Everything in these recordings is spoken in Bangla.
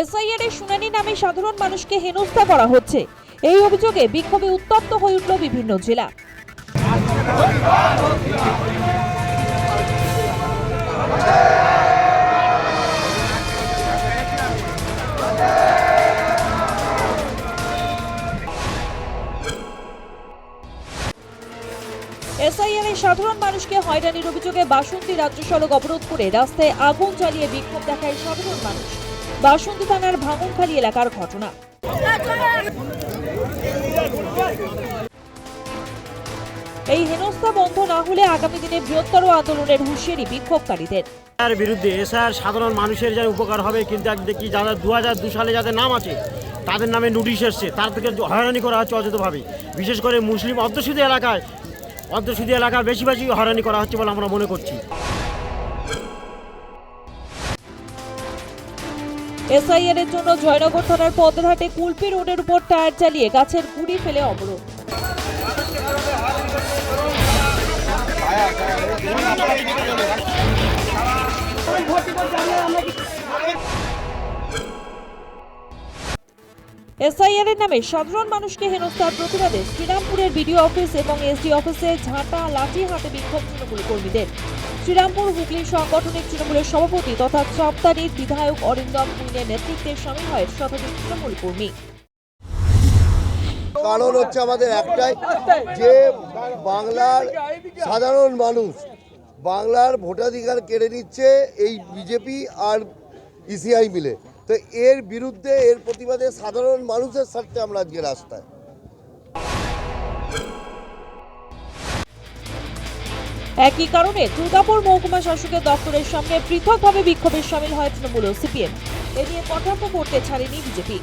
এসআইআর এর শুনানি নামে সাধারণ মানুষকে হেনস্থা করা হচ্ছে। এই অভিযোগে বিক্ষোভে উত্তপ্ত হয়ে উঠল বিভিন্ন জেলা। এসআইআর এর সাধারণ মানুষকে হয়রানির অভিযোগে বাসন্তী রাজ্য সড়ক অবরোধ করে রাস্তায় আগুন জ্বালিয়ে বিক্ষোভ দেখায় সাধারণ মানুষ। বাসন্তী থানার ভাঙনখালী এলাকার ঘটনা। এই হেনস্থা বন্ধ না হলে আগামী দিনে বৃহত্তর আন্দোলনের হুঁশিয়ারি বিক্ষোভকারীদের। এর বিরুদ্ধে এসআর সাধারণ মানুষের যেন উপকার হবে, কিন্তু দেখি যারা দু হাজার দু সালে যাদের নাম আছে, তাদের নামে নোটিশ এসছে, তার থেকে হয়রানি করা হচ্ছে অযথভাবে। বিশেষ করে মুসলিম অধ্যুষিত এলাকায় অধ্যুষিত এলাকায় বেশি বেশি হয়রানি করা হচ্ছে বলে আমরা মনে করছি। এসআইআর এর জন্য জয়নগর থানার পদ্মঘাটে কুলপি রোডের উপর টায়ার চালিয়ে গাছের গুড়ি ফেলে অবরোধ। এসআইআর এর নামে সাধারণ মানুষকে হেনস্থার প্রতিবাদে শ্রীরামপুরের বিডিও অফিস এবং এসডি অফিসে ঝাঁটা, লাঠি হাতে বিক্ষোভ তৃণমূল কর্মীদের। শ্রীরামপুর হুগলি সাংগঠনিক তৃণমূলের সভাপতি তথা চাপতারির বিধায়ক অরিন্দম কুইনের নেতৃত্বে সামিল হয় শতাধিক তৃণমূল কর্মী। কারণ হচ্ছে আমাদের একটাই, যে বাংলার সাধারণ মানুষ, বাংলার ভোটাধিকার কেড়ে নিচ্ছে এই বিজেপি আর ইসিআই মিলে। তো এর বিরুদ্ধে এর প্রতিবাদে সাধারণ মানুষের স্বার্থে আমরা আজকে রাস্তায়। একই কারণে দুর্গাপুর মহকুমা শাসকের দপ্তরের সামনে পৃথকভাবে বিক্ষোভে সামিল হয় তৃণমূল ও সিপিএম। এ নিয়ে কটাক্ষ করতে ছাড়েনি বিজেপি।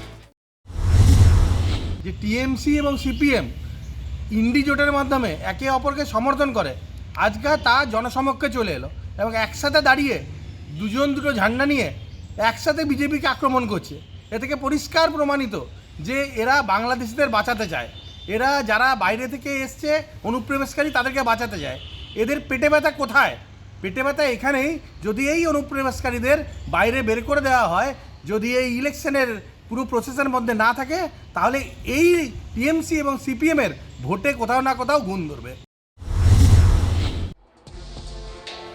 যে টিএমসি এবং সিপিএম ইন্ডি জোটের মাধ্যমে একে অপরকে সমর্থন করে আজকে তা জনসমক্ষে চলে এলো এবং একসাথে দাঁড়িয়ে দুজন দুটো ঝান্ডা নিয়ে একসাথে বিজেপিকে আক্রমণ করছে। এ থেকে পরিষ্কার প্রমাণিত যে এরা বাংলাদেশিদের বাঁচাতে চায়। এরা যারা বাইরে থেকে এসছে, অনুপ্রবেশকারী, তাদেরকে বাঁচাতে চায়। এদের পেটে ব্যথা কোথায়? পেটে ব্যথা এখানেই। যদি এই অনুপ্রবেশকারীদের বাইরে বের করে দেওয়া হয়, যদি এই ইলেকশনের পুরো প্রসেসের মধ্যে না থাকে, তাহলে এই টিএমসি এবং সিপিএমের ভোটে কোথাও না কোথাও গুণ ধরবে।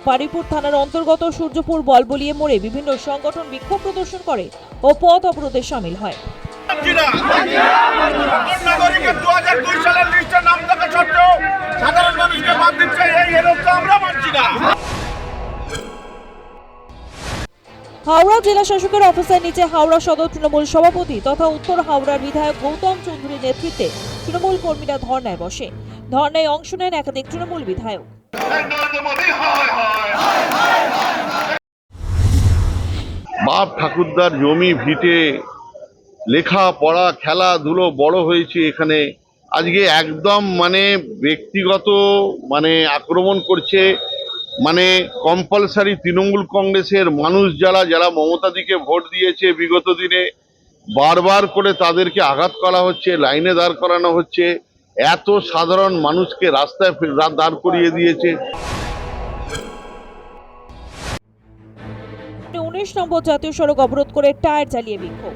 বারিপুর থানার অন্তর্গত সূর্যপুর বলবলিয়ে মোড়ে বিভিন্ন সংগঠন বিক্ষোভ প্রদর্শন করে ও পথ অবরোধে সামিল হয়। সাধারণ মানুষকে বাদ দিচ্ছে এই আমরা মানছি না। হাওড়া জেলা শাসকের অফিসের নিচে হাওড়া সদর তৃণমূল সভাপতি তথা উত্তর হাওড়ার বিধায়ক গৌতম চৌধুরীর নেতৃত্বে তৃণমূল কর্মীরা ধর্নায় বসে। ধর্নায় অংশ নেন একাধিক তৃণমূল বিধায়ক। বাপ ঠাকুরদার জমি ভিটে, লেখা, পড়া খেলাধুলো বড় হয়েছে এখানে। আজকে একদম মানে ব্যক্তিগত মানে আক্রমণ করছে মানে কম্পালসারি তৃণমূল কংগ্রেসের মানুষ যারা যারা মমতাদিকে ভোট দিয়েছে বিগত দিনে, বারবার করে তাদেরকে আঘাত করা হচ্ছে, লাইনে দাঁড় করানো হচ্ছে। এত সাধারণ মানুষকে রাস্তায় দাঁড় করিয়ে দিয়েছে। উনিশ নম্বর জাতীয় সড়ক অবরোধ করে টায়ার জ্বালিয়ে বিক্ষোভ।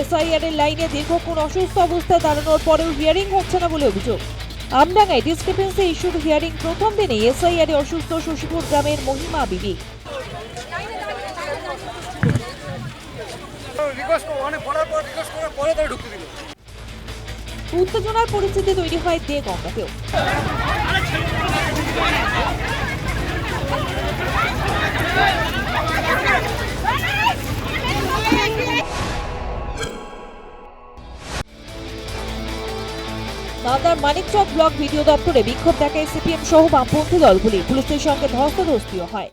এসআইআর এর লাইনে দীর্ঘক্ষণ অসুস্থ অবস্থায় দাঁড়ানোর পরেও হিয়ারিং হচ্ছে না বলে অভিযোগ। আমডাঙ্গায় ডিসক্রিপেন্সি ইস্যুর হিয়ারিং প্রথম দিনে এসআইআর অসুস্থ শশীপুর গ্রামের মহিমা বিবি। উত্তেজনার পরিস্থিতি তৈরি হয় দে গঙ্গাতেও। মালদার মানিকচক ব্লক ভিডিও দপ্তরে বিক্ষোভ দেখায় সিপিএম সহ বামপন্থী দলগুলি। পুলিশের সঙ্গে ধস্তাধস্তিও হয়।